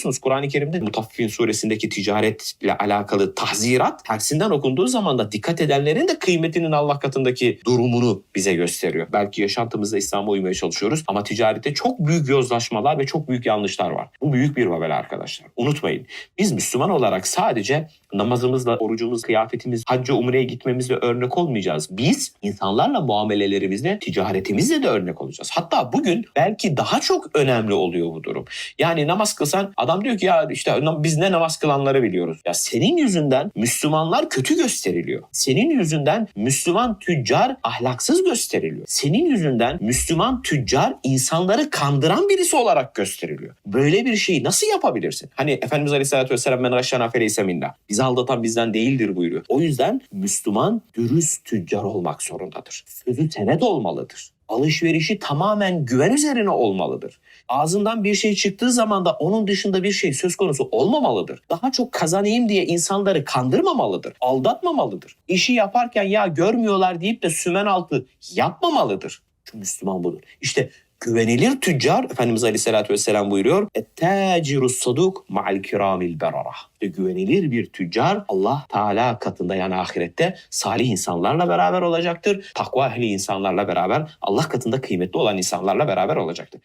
musunuz? Kur'an-ı Kerim'de Mutaffifin suresindeki ticaretle alakalı tahzirat tersinden okunduğu zaman da dikkat edenlerin de kıymetinin Allah katındaki durumunu bize gösteriyor. Belki yaşantımızda İslam'a uymaya çalışıyoruz ama ticarette çok büyük yozlaşmalar ve çok büyük yanlışlar var. Bu büyük bir vebel arkadaşlar. Unutmayın. Biz Müslüman olarak sadece namazımızla, orucumuz, kıyafetimiz, hacca, umreye gitmemizle örnek olmayacağız. Biz insanlarla muamelelerimizle, ticaretimizle de örnek olacağız. Hatta bugün belki daha çok önemli oluyor bu durum. Yani namaz kılsan adam diyor ki ya işte biz ne namaz kılanları biliyoruz. Ya senin yüzünden Müslümanlar kötü gösteriliyor. Senin yüzünden Müslüman tüccar ahlaksız gösteriliyor. Senin yüzünden Müslüman tüccar insanları kandıran birisi olarak gösteriliyor. Böyle bir şeyi nasıl yapabilirsin? Hani Efendimiz Aleyhisselatü Vesselam men raşşana feleyse minna. Bizi aldatan bizden değildir buyuruyor. O yüzden Müslüman dürüst tüccar olmak zorundadır. Sözü senet olmalıdır. Alışverişi tamamen güven üzerine olmalıdır. Ağzından bir şey çıktığı zaman da onun dışında bir şey söz konusu olmamalıdır. Daha çok kazanayım diye insanları kandırmamalıdır, aldatmamalıdır. İşi yaparken ya görmüyorlar deyip de sümen altı yapmamalıdır. Çünkü Müslüman budur. İşte güvenilir tüccar Efendimiz Aleyhisselatü Vesselam buyuruyor. Ettecirus saduk ma'al kiramil berara. Güvenilir bir tüccar Allah Teala katında yani ahirette salih insanlarla beraber olacaktır. Takva ehli insanlarla beraber Allah katında kıymetli olan insanlarla beraber olacaktır.